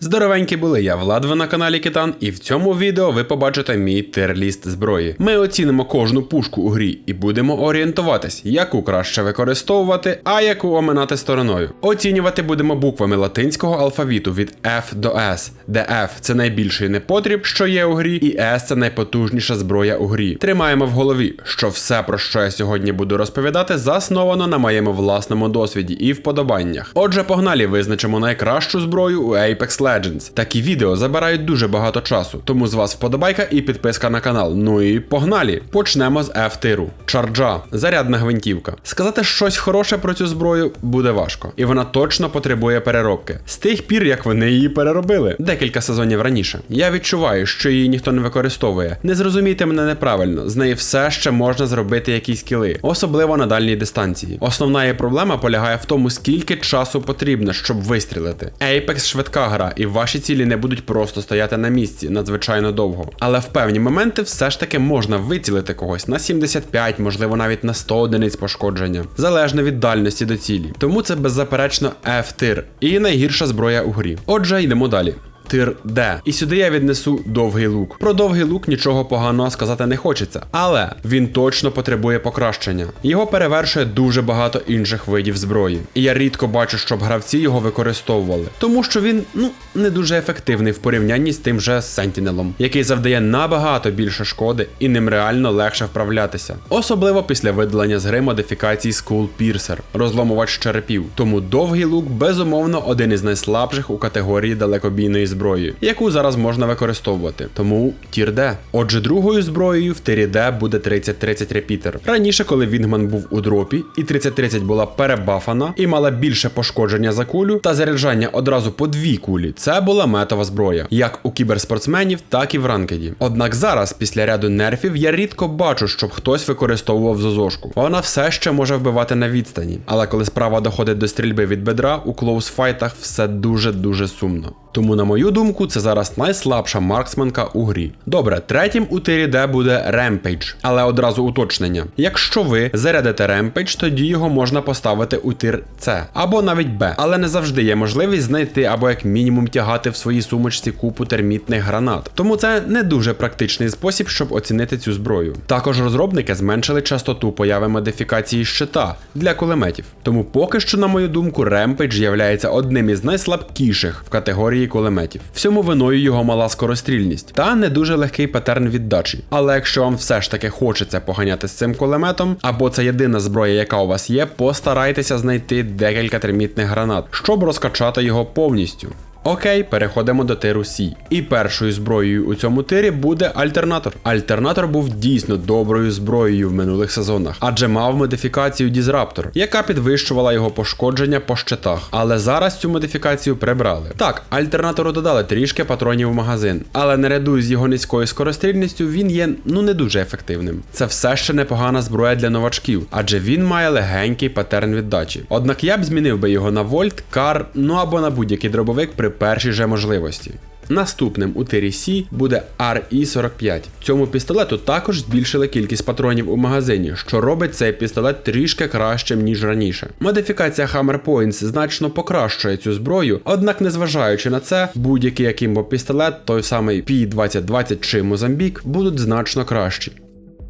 Здоровенькі були, я Влад, ви на каналі Китан, і в цьому відео ви побачите мій тир-ліст зброї. Ми оцінимо кожну пушку у грі і будемо орієнтуватись, яку краще використовувати, а яку оминати стороною. Оцінювати будемо буквами латинського алфавіту від F до S, де F це найбільший непотріб, що є у грі, і S це найпотужніша зброя у грі. Тримаємо в голові, що все, про що я сьогодні буду розповідати, засновано на моєму власному досвіді і вподобаннях. Отже, погнали визначимо найкращу зброю у Apex Legends. Такі відео забирають дуже багато часу, тому з вас вподобайка і підписка на канал. Ну і погнали! Почнемо з F-тиру. Чарджа, зарядна гвинтівка. Сказати щось хороше про цю зброю буде важко, і вона точно потребує переробки. З тих пір, як вони її переробили, декілька сезонів раніше. Я відчуваю, що її ніхто не використовує. Не зрозумійте мене неправильно, з неї все ще можна зробити якісь кіли, особливо на дальній дистанції. Основна її проблема полягає в тому, скільки часу потрібно, щоб вистрілити. Apex швидка гра, і ваші цілі не будуть просто стояти на місці надзвичайно довго. Але в певні моменти все ж таки можна вицілити когось на 75, можливо навіть на 100 одиниць пошкодження, залежно від дальності до цілі. Тому це беззаперечно F-тир і найгірша зброя у грі. Отже, йдемо далі. Тир Д. І сюди я віднесу довгий лук. Про довгий лук нічого поганого сказати не хочеться, але він точно потребує покращення. Його перевершує дуже багато інших видів зброї. І я рідко бачу, щоб гравці його використовували, тому що він ну не дуже ефективний в порівнянні з тим же Сентінелом, який завдає набагато більше шкоди і ним реально легше вправлятися. Особливо після видалення з гри модифікації Skull Piercer, розломувач черепів. Тому довгий лук безумовно один із найслабших у категорії далекобійної зброї, яку зараз можна використовувати. Тому тір Д. Отже, другою зброєю в тирі Д буде 3030 репітер. Раніше, коли Вінгман був у дропі, і 3030 була перебафана і мала більше пошкодження за кулю та заряджання одразу по дві кулі. Це була метова зброя, як у кіберспортсменів, так і в ранкеді. Однак зараз, після ряду нерфів, я рідко бачу, щоб хтось використовував зозошку. Вона все ще може вбивати на відстані, але коли справа доходить до стрільби від бедра, у клоусфайтах все дуже дуже сумно. Тому, на мою думку, це зараз найслабша марксменка у грі. Добре, третім у тирі Д буде Rampage, але одразу уточнення. Якщо ви зарядите Rampage, тоді його можна поставити у тир С або навіть Б, але не завжди є можливість знайти або як мінімум тягати в своїй сумочці купу термітних гранат. Тому це не дуже практичний спосіб, щоб оцінити цю зброю. Також розробники зменшили частоту появи модифікації щита для кулеметів. Тому поки що, на мою думку, Rampage являється одним із найслабкіших в категорії кулеметів. Всьому виною його мала скорострільність та не дуже легкий патерн віддачі. Але якщо вам все ж таки хочеться поганяти з цим кулеметом, або це єдина зброя, яка у вас є, постарайтеся знайти декілька термітних гранат, щоб розкачати його повністю. Окей, переходимо до тиру Сі. І першою зброєю у цьому тирі буде альтернатор. Альтернатор був дійсно доброю зброєю в минулих сезонах, адже мав модифікацію Дізраптор, яка підвищувала його пошкодження по щитах. Але зараз цю модифікацію прибрали. Так, альтернатору додали трішки патронів в магазин, але наряду з його низькою скорострільністю він є ну не дуже ефективним. Це все ще непогана зброя для новачків, адже він має легенький патерн віддачі. Однак я б змінив би його на вольт, кар, ну або на будь-який дробовик при першій же можливості. Наступним у тирі Сі буде RE45. Цьому пістолету також збільшили кількість патронів у магазині, що робить цей пістолет трішки кращим, ніж раніше. Модифікація Hammer Points значно покращує цю зброю, однак, незважаючи на це, будь-який акімбо пістолет, той самий P2020 чи Мозамбік, будуть значно кращі.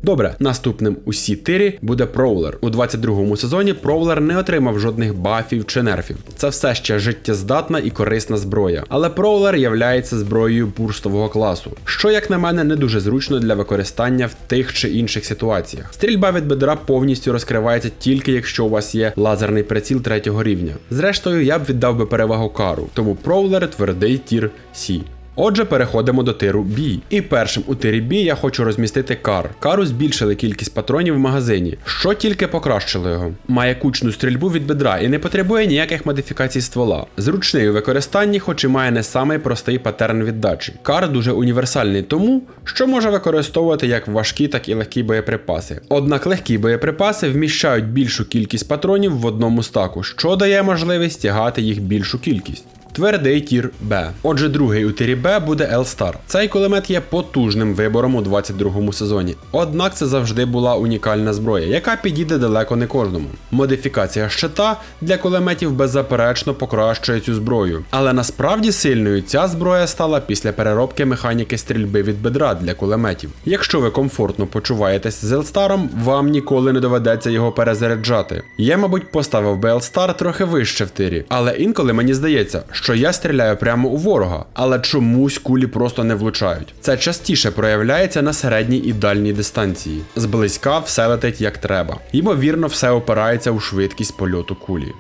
Добре, наступним у сі тирі буде Проулер. У 22-му сезоні Проулер не отримав жодних бафів чи нерфів. Це все ще життєздатна і корисна зброя. Але Проулер являється зброєю бурстового класу, що, як на мене, не дуже зручно для використання в тих чи інших ситуаціях. Стрільба від бедра повністю розкривається тільки якщо у вас є лазерний приціл третього рівня. Зрештою, я б віддав би перевагу кару, тому Проулер твердий тір Сі. Отже, переходимо до тиру B. І першим у тирі B я хочу розмістити кар. Кару збільшили кількість патронів в магазині, що тільки покращило його. Має кучну стрільбу від бедра і не потребує ніяких модифікацій ствола. Зручний у використанні, хоч і має не самий простий патерн віддачі. Кар дуже універсальний тому, що може використовувати як важкі, так і легкі боєприпаси. Однак легкі боєприпаси вміщають більшу кількість патронів в одному стаку, що дає можливість тягати їх більшу кількість. Твердий тір Б. Отже, другий у тирі Б буде L-Star. Цей кулемет є потужним вибором у 22-му сезоні. Однак це завжди була унікальна зброя, яка підійде далеко не кожному. Модифікація щита для кулеметів беззаперечно покращує цю зброю. Але насправді сильною ця зброя стала після переробки механіки стрільби від бедра для кулеметів. Якщо ви комфортно почуваєтесь з Елстаром, вам ніколи не доведеться його перезаряджати. Я, мабуть, поставив би Елстар трохи вище в тирі, але інколи мені здається, що я стріляю прямо у ворога, але чомусь кулі просто не влучають. Це частіше проявляється на середній і дальній дистанції. Зблизька все летить як треба. Ймовірно, все опирається у швидкість польоту кулі.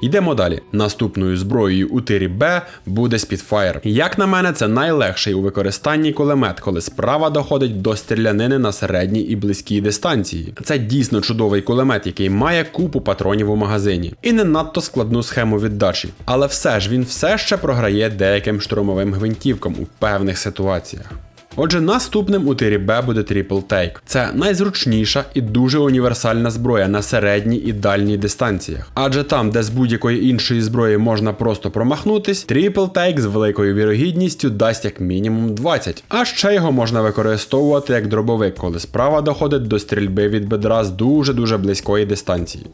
Йдемо далі. Наступною зброєю у тирі Б буде Spitfire. Як на мене, це найлегший у використанні кулемет, коли справа доходить до стрілянини на середній і близькій дистанції. Це дійсно чудовий кулемет, який має купу патронів у магазині, і не надто складну схему віддачі. Але все ж він все ще програє деяким штурмовим гвинтівкам у певних ситуаціях. Отже, наступним у тирі Б буде Triple Take. Це найзручніша і дуже універсальна зброя на середній і дальній дистанціях. Адже там, де з будь-якої іншої зброї можна просто промахнутись, Triple Take з великою вірогідністю дасть як мінімум 20. А ще його можна використовувати як дробовик, коли справа доходить до стрільби від бедра з дуже-дуже близької дистанції.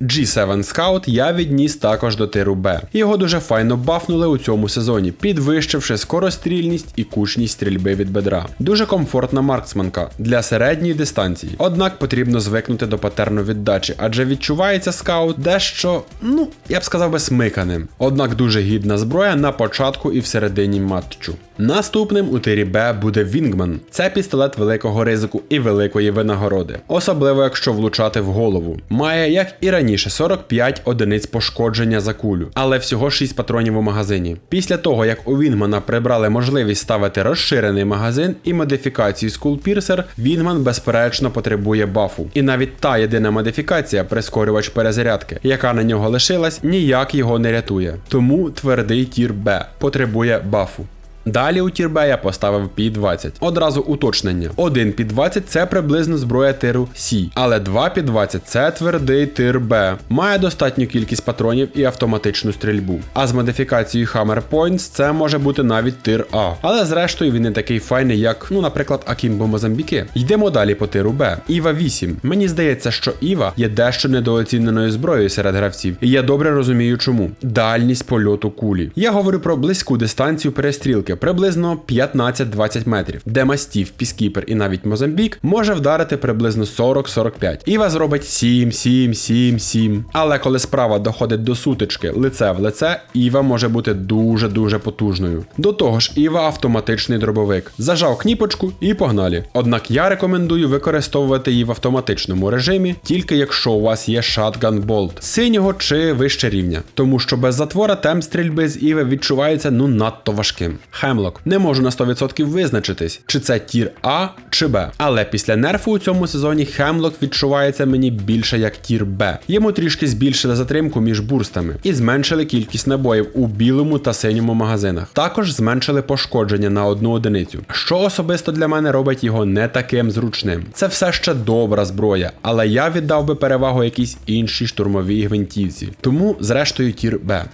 G7 Scout я відніс також до тиру Б. Його дуже файно бафнули у цьому сезоні, підвищивши скорострільність і кучність стрільби від бедра. Дуже комфортна марксманка для середньої дистанції. Однак потрібно звикнути до патерну віддачі, адже відчувається скаут дещо, ну, я б сказав би, смиканим. Однак дуже гідна зброя на початку і всередині матчу. Наступним у тирі Б буде Вінгман. Це пістолет великого ризику і великої винагороди, особливо якщо влучати в голову. Має, як і раніше, 45 одиниць пошкодження за кулю, але всього 6 патронів у магазині. Після того, як у Вінгмана прибрали можливість ставити розширений магазин і модифікацію Skull Piercer, Вінгман безперечно потребує бафу. І навіть та єдина модифікація, прискорювач перезарядки, яка на нього лишилась, ніяк його не рятує. Тому твердий тір Б потребує бафу. Далі у тір Б я поставив P20. Одразу уточнення. Один P20 це приблизно зброя тиру С, але 2 P20 це твердий тир Б. Має достатню кількість патронів і автоматичну стрільбу. А з модифікацією Hammer Points це може бути навіть тир А. Але зрештою він не такий файний, як, ну, наприклад, Акімбо Мозамбіки. Йдемо далі по тиру Б. Іва 8. Мені здається, що Іва є дещо недооціненою зброєю серед гравців, і я добре розумію, чому. Дальність польоту кулі. Я говорю про близьку дистанцію перестрілки приблизно 15-20 метрів, де мастів, піскіпер і навіть Мозамбік може вдарити приблизно 40-45. Іва зробить 7-7-7-7. Але коли справа доходить до сутички лице в лице, Іва може бути дуже-дуже потужною. До того ж, Іва автоматичний дробовик. Зажав кніпочку і погнали. Однак я рекомендую використовувати її в автоматичному режимі, тільки якщо у вас є Shotgun Bolt синього чи вище рівня. Тому що без затвора темп стрільби з Іви відчувається ну надто важким. Хемлок. Не можу на 100% визначитись, чи це тір А чи Б. Але після нерфу у цьому сезоні Хемлок відчувається мені більше як тір Б. Йому трішки збільшили затримку між бурстами і зменшили кількість набоїв у білому та синьому магазинах. Також зменшили пошкодження на одну одиницю, що особисто для мене робить його не таким зручним. Це все ще добра зброя, але я віддав би перевагу якійсь іншій штурмовій гвинтівці. Тому, зрештою, тір Б.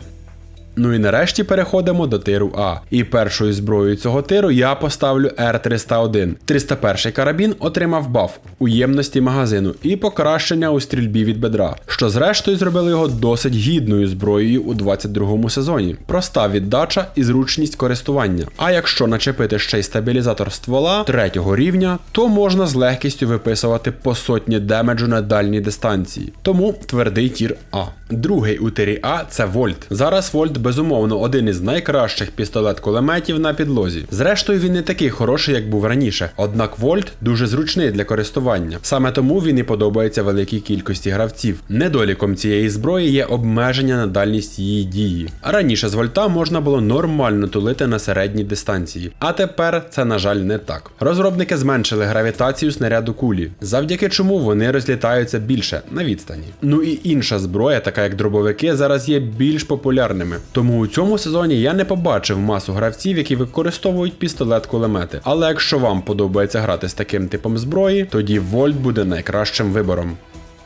Ну і нарешті переходимо до тиру А. І першою зброєю цього тиру я поставлю Р301. 301 карабін отримав баф у ємності магазину і покращення у стрільбі від бедра, що зрештою зробило його досить гідною зброєю у 22 сезоні. Проста віддача і зручність користування. А якщо начепити ще й стабілізатор ствола третього рівня, то можна з легкістю виписувати по сотні демеджу на дальній дистанції. Тому твердий тір А. Другий у тирі А це Вольт. Зараз Вольт безумовно один із найкращих пістолет-кулеметів на підлозі. Зрештою, він не такий хороший, як був раніше. Однак Вольт дуже зручний для користування. Саме тому він і подобається великій кількості гравців. Недоліком цієї зброї є обмеження на дальність її дії. Раніше з вольта можна було нормально тулити на середній дистанції, а тепер це, на жаль, не так. Розробники зменшили гравітацію снаряду кулі, завдяки чому вони розлітаються більше на відстані. Ну і інша зброя, така як дробовики, зараз є більш популярними. Тому у цьому сезоні я не побачив масу гравців, які використовують пістолет-кулемети. Але якщо вам подобається грати з таким типом зброї, тоді Вольт буде найкращим вибором.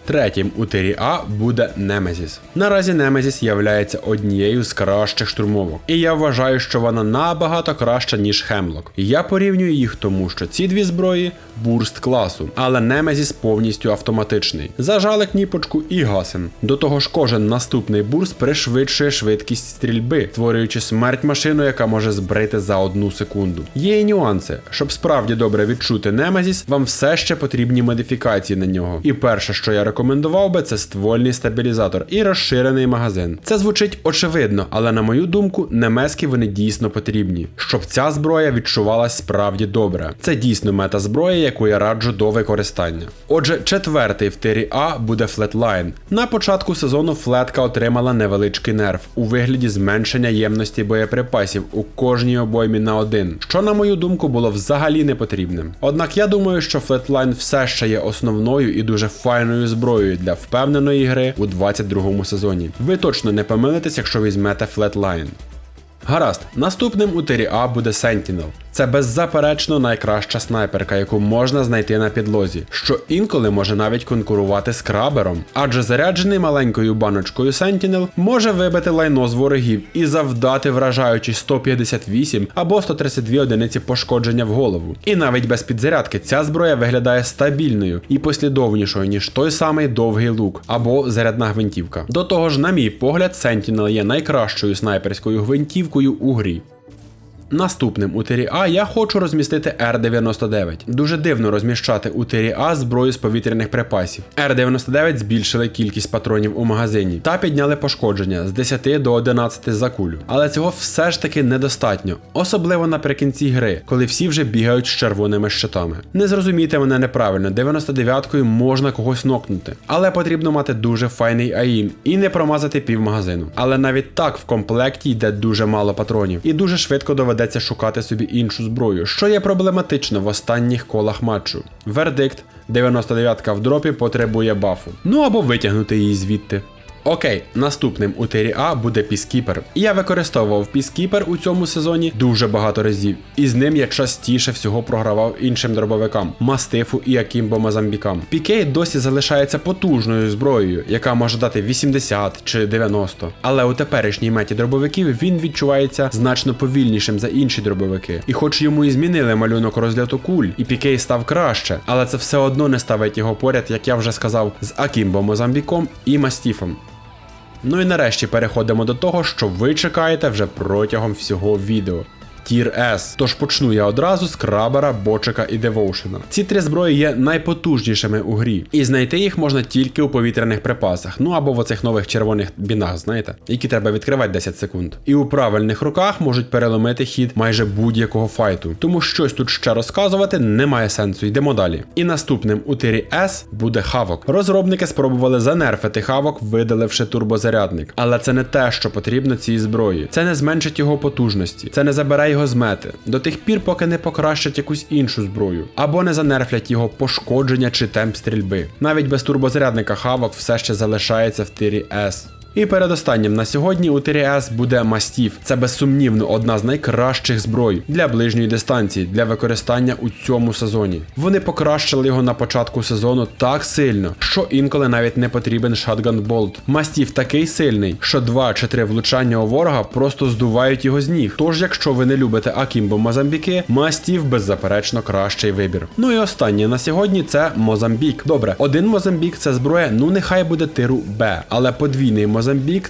Третім у тирі А буде Немезіс. Наразі Немезіс являється однією з кращих штурмовок, і я вважаю, що вона набагато краща, ніж Хемлок. Я порівнюю їх тому, що ці дві зброї бурст класу, але Немезіс повністю автоматичний. Зажали кніпочку і гасим. До того ж, кожен наступний бурст пришвидшує швидкість стрільби, створюючи смерть машину, яка може збрити за одну секунду. Є і нюанси. Щоб справді добре відчути Немезіс, вам все ще потрібні модифікації на нього. І перше, що я рекомендував би, це ствольний стабілізатор і розширений магазин. Це звучить очевидно, але на мою думку, немезки вони дійсно потрібні, щоб ця зброя відчувалась справді добре. Це дійсно мета зброя, яку я раджу до використання. Отже, четвертий в тирі А буде Flatline. На початку сезону флетка отримала невеличкий нерв у вигляді зменшення ємності боєприпасів у кожній обоймі на один, що, на мою думку, було взагалі не потрібним. Однак я думаю, що Flatline все ще є основною і дуже файною зброєю для впевненої гри у 22 сезоні. Ви точно не помилитесь, якщо візьмете Flatline. Гаразд, наступним у тирі А буде Sentinel. Це беззаперечно найкраща снайперка, яку можна знайти на підлозі, що інколи може навіть конкурувати з крабером, адже заряджений маленькою баночкою Sentinel може вибити лайно з ворогів і завдати вражаючі 158 або 132 одиниці пошкодження в голову. І навіть без підзарядки ця зброя виглядає стабільною і послідовнішою, ніж той самий довгий лук або зарядна гвинтівка. До того ж, на мій погляд, Sentinel є найкращою снайперською гвинтівкою у грі. Наступним у тирі А я хочу розмістити Р-99. Дуже дивно розміщати у тирі А зброю з повітряних припасів. Р-99 збільшили кількість патронів у магазині та підняли пошкодження з 10 до 11 за кулю. Але цього все ж таки недостатньо, особливо наприкінці гри, коли всі вже бігають з червоними щитами. Не зрозумійте мене неправильно, 99-кою можна когось нокнути, але потрібно мати дуже файний аїм і не промазати пів магазину. Але навіть так в комплекті йде дуже мало патронів і дуже швидко доведеться шукати собі іншу зброю, що є проблематично в останніх колах матчу. Вердикт 99-ка в дропі потребує бафу. Ну або витягнути її звідти. Окей, наступним у тирі А буде Піскіпер. Я використовував Піскіпер у цьому сезоні дуже багато разів, і з ним я частіше всього програвав іншим дробовикам Мастифу і Акімбо Мазамбікам. Пікей досі залишається потужною зброєю, яка може дати 80 чи 90. Але у теперішній меті дробовиків він відчувається значно повільнішим за інші дробовики. І хоч йому і змінили малюнок розльоту куль, і Пікей став краще, але це все одно не ставить його поряд, як я вже сказав, з Акімбо Мозамбіком і Мастіфом. Ну і нарешті переходимо до того, що ви чекаєте вже протягом всього відео. Тір С. Тож почну я одразу з крабера, бочика і девоушена. Ці три зброї є найпотужнішими у грі, і знайти їх можна тільки у повітряних припасах, ну або в оцих нових червоних бінах, знаєте, які треба відкривати 10 секунд. І у правильних руках можуть переломити хід майже будь-якого файту. Тому щось тут ще розказувати немає сенсу, йдемо далі. І наступним у тирі С буде хавок. Розробники спробували занерфити хавок, видаливши турбозарядник. Але це не те, що потрібно цій зброї. Це не зменшить його потужності, це не забере його з мети. До тих пір, поки не покращать якусь іншу зброю, або не занерфлять його пошкодження чи темп стрільби. Навіть без турбозарядника хавок все ще залишається в тирі С. І передостаннім на сьогодні у тирі С буде Мастіф. Це безсумнівно одна з найкращих зброй для ближньої дистанції для використання у цьому сезоні. Вони покращили його на початку сезону так сильно, що інколи навіть не потрібен шатган болт. Мастіф такий сильний, що два чи три влучання у ворога просто здувають його з ніг. Тож, якщо ви не любите Акімбо Мозамбіки, Мастіф беззаперечно кращий вибір. Ну і останнє на сьогодні це Мозамбік. Добре, один Мозамбік це зброя, ну нехай буде тиру Б, але подвійний Мозамбік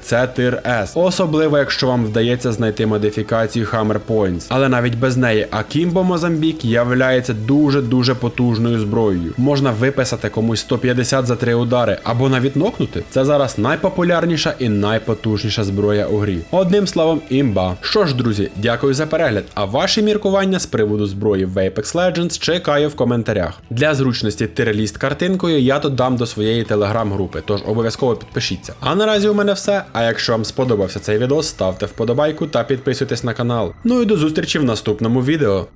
це тир. Особливо, якщо вам вдається знайти модифікацію Hammer Points. Але навіть без неї Акімбо Мозамбік являється дуже-дуже потужною зброєю. Можна виписати комусь 150 за 3 удари або навіть нокнути. Це зараз найпопулярніша і найпотужніша зброя у грі. Одним словом, імба. Що ж, друзі, дякую за перегляд. А ваші міркування з приводу зброї в Apex Legends чекаю в коментарях. Для зручності тиреліст картинкою я додам до своєї телеграм-групи, тож обов'язково підпишіться. А наразі у мене все. А якщо вам сподобався цей відео, ставте вподобайку та підписуйтесь на канал. Ну і до зустрічі в наступному відео.